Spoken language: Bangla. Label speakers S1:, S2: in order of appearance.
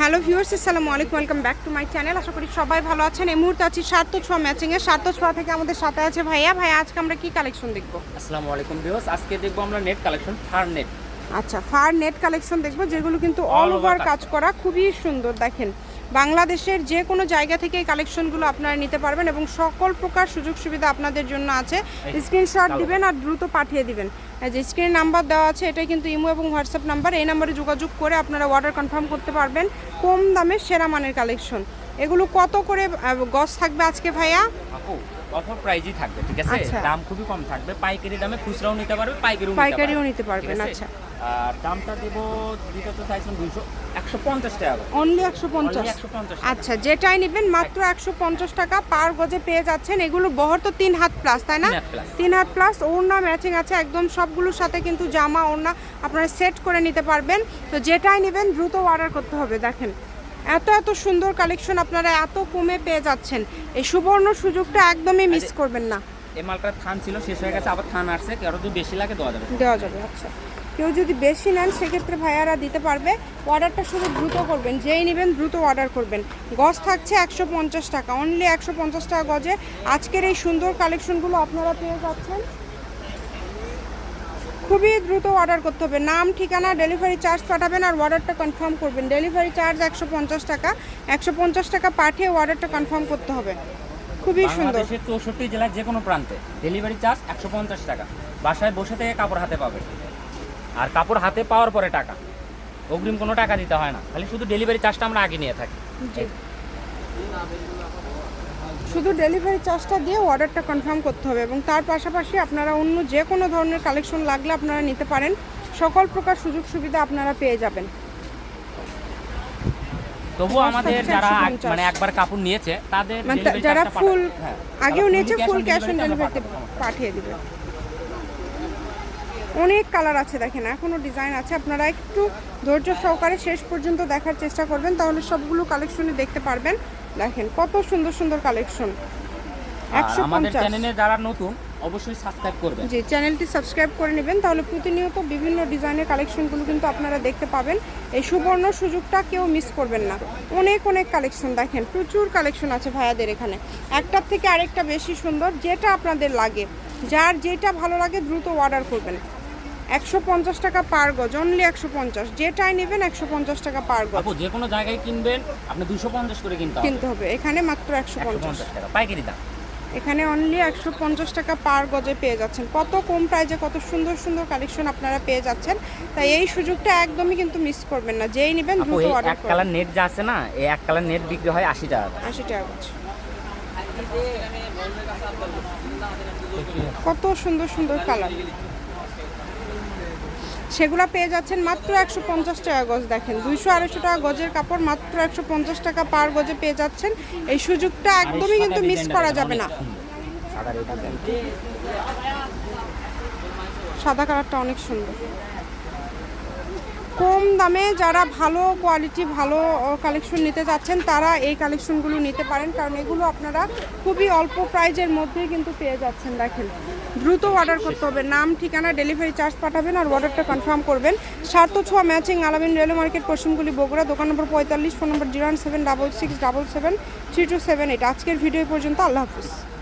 S1: হ্যালো ভিউয়ার্স আসসালামু আলাইকুম welcome back to my channel. আশা করি সবাই ভালো আছেন। এই মুহূর্তে আছি সাত তো ছোঁয়া ম্যাচিংয়ে সাত তো ছোঁয়া থেকে আমাদের সাথে আছে ভাইয়া। ভাইয়া আজকে আমরা কি কালেকশন দেখব?
S2: আসসালামু আলাইকুম ভিউয়ার্স আজকে দেখব আমরা নেট কালেকশন ফার নেট
S1: আচ্ছা ফার নেট কালেকশন দেখব যেগুলো কিন্তু অল ওভার
S2: কাজ
S1: করা। খুবই সুন্দর দেখেন। বাংলাদেশের যে কোনো জায়গা থেকে এই কালেকশনগুলো আপনারা নিতে পারবেন এবং সকল প্রকার সুযোগ সুবিধা আপনাদের জন্য আছে। স্ক্রিনশট দিবেন আর দ্রুত পাঠিয়ে দিবেন। যে স্ক্রিন নাম্বার দেওয়া আছে এটাই কিন্তু ইমো এবং হোয়াটসঅ্যাপ নাম্বার। এই নাম্বারে যোগাযোগ করে আপনারা অর্ডার কনফার্ম করতে পারবেন কম দামে সেরা মানের কালেকশন। এগুলো কত করে গস থাকবে আজকে ভাইয়া?
S2: অফার প্রাইজই থাকবে ঠিক আছে?
S1: আচ্ছা।
S2: দাম খুবই কম থাকবে। পাইকারি দামে খুচরাও নিতে পারবে পাইকারিও
S1: পাইকারিও
S2: নিতে
S1: পারবেন, আচ্ছা।
S2: আর দামটা দেবো দিতে তো চাইছেন দুইশো একশো পঞ্চাশ টাকা।
S1: অনলি একশো পঞ্চাশ?
S2: Only 150
S1: আচ্ছা যেটাই নেবেন মাত্র একশো পঞ্চাশ টাকা পার গজে পেয়ে যাচ্ছেন। এগুলো বহর তো তিন হাত প্লাস তাই না?
S2: তিন হাত
S1: তিন হাত প্লাস ওড়না ম্যাচিং আছে একদম সবগুলোর সাথে কিন্তু জামা ওড়না আপনারা সেট করে নিতে পারবেন। তো যেটাই নেবেন দ্রুত অর্ডার করতে হবে দেখেন। এত এত সুন্দর কালেকশন আপনারা এত কমে পেয়ে যাচ্ছেন। এই সুবর্ণ সুযোগটা একদমই মিস করবেন না।
S2: এই মালটার থান ছিল শেষ হয়ে গেছে আবার থান আসছে। কারও যদি বেশি লাগে দেওয়া যাবে।
S1: দেওয়া যাবে আচ্ছা। কেউ যদি বেশি নেন সেক্ষেত্রে ভাইয়ারা দিতে পারবে। অর্ডারটা শুধু দ্রুত করবেন যেই নেবেন দ্রুত অর্ডার করবেন। গজ থাকছে একশো পঞ্চাশ টাকা অনলি একশো পঞ্চাশ টাকা গজে। আজকের এই সুন্দর কালেকশনগুলো আপনারা পেয়ে যাচ্ছেন। খুবই দ্রুত অর্ডার করতে হবে। নাম ঠিকানা ডেলিভারি চার্জ পাঠাবেন আর অর্ডারটা কনফার্ম করবেন। ডেলিভারি চার্জ একশো পঞ্চাশ টাকা। একশো পঞ্চাশ টাকা পাঠিয়ে অর্ডারটা কনফার্ম করতে হবে। খুবই সুন্দর।
S2: চৌষট্টি জেলার যে কোনো প্রান্তে ডেলিভারি চার্জ একশো পঞ্চাশ টাকা। বাসায় বসে থেকে কাপড় হাতে পাবে। আর কাপড় হাতে পাওয়ার পরে টাকা। অগ্রিম কোনো টাকা দিতে হয় না। খালি শুধু ডেলিভারি চার্জটা আমরা আগে নিয়ে থাকি।
S1: জি। শুধু ডেলিভারি চার্জটা দিয়ে অর্ডারটা কনফার্ম করতে হবে এবং তার পাশাপাশি আপনারা অন্য যে কোনো ধরনের কালেকশন লাগলে আপনারা নিতে পারেন। সকল প্রকার সুযোগ সুবিধা আপনারা পেয়ে যাবেন। তবু
S2: আমাদের যারা মানে একবার কাপড় নিয়েছে তাদের
S1: মানে যারা ফুল। আগেও নিয়েছে ফুল ক্যাশ অন ডেলিভারিতে পাঠিয়ে দিবে। অনেক কালার আছে দেখেন এখনও ডিজাইন আছে। আপনারা একটু ধৈর্য সহকারে শেষ পর্যন্ত দেখার চেষ্টা করবেন তাহলে সবগুলো কালেকশনই দেখতে পারবেন। দেখেন কত সুন্দর সুন্দর কালেকশন একশো পঞ্চাশ।
S2: চ্যানেলে যারা নতুন অবশ্যই সাবস্ক্রাইব করবেন।
S1: জি চ্যানেলটি সাবস্ক্রাইব করে নেবেন তাহলে প্রতিনিয়ত বিভিন্ন ডিজাইনের কালেকশনগুলো কিন্তু আপনারা দেখতে পাবেন। এই সুবর্ণ সুযোগটা কেউ মিস করবেন না। অনেক অনেক কালেকশন দেখেন প্রচুর কালেকশন আছে ভাইয়াদের এখানে। একটার থেকে আরেকটা বেশি সুন্দর যেটা আপনাদের লাগে। যার যেটা ভালো লাগে দ্রুত অর্ডার করবেন। একশো পঞ্চাশ টাকা পার গজ অনলি একশো পঞ্চাশ। যেটাই নেবেন একশো পঞ্চাশ টাকা পার গজ।
S2: আপু যে কোনো জায়গায় কিনবেন আপনি দুশো পঞ্চাশ করে কিনতে হবে।
S1: কিনতে হবে এখানে মাত্র একশো পঞ্চাশ।
S2: টাকা পাইকারি দাম।
S1: এখানে অনলি একশো পঞ্চাশ টাকা পার গজে পেয়ে যাচ্ছেন। কত কম প্রাইজে কত সুন্দর সুন্দর কালেকশন আপনারা পেয়ে যাচ্ছেন। তাই এই সুযোগটা একদমই কিন্তু মিস করবেন না। যেই নেবেন দ্রুত অর্ডার
S2: এক কালার নেট যা আছে না এই এক কালার নেট বিক্রি হয় আশি টাকা।
S1: আশি টাকা গজ। কত সুন্দর সুন্দর কালার সেগুলো পেয়ে যাচ্ছেন মাত্র একশো পঞ্চাশ টাকা গজ দেখেন। দুইশো আড়াইশো টাকা গজের কাপড় মাত্র একশো পঞ্চাশ টাকা পার গজে পেয়ে যাচ্ছেন। এই সুযোগটা একদমই কিন্তু মিস করা যাবে না। সাদা কালারটা অনেক সুন্দর। কম দামে যারা ভালো কোয়ালিটি ভালো কালেকশন নিতে চাচ্ছেন তারা এই কালেকশনগুলো নিতে পারেন। কারণ এগুলো আপনারা খুবই অল্প প্রাইজের মধ্যেই কিন্তু পেয়ে যাচ্ছেন, দেখেন। দ্রুত অর্ডার করতে হবে। নাম, ঠিকানা ডেলিভারি চার্জ পাঠাবেন আর অর্ডারটা কনফার্ম করবেন। সার্থ ছোঁয়া ম্যাচিং আলামিন রেলওয়ে মার্কেট পশ্চিমগুলি বগুড়া, দোকান নম্বর পঁয়তাল্লিশ, phone number zero seven double six double seven three two seven eight. আজকের ভিডিও পর্যন্ত। আল্লাহ হাফিজ।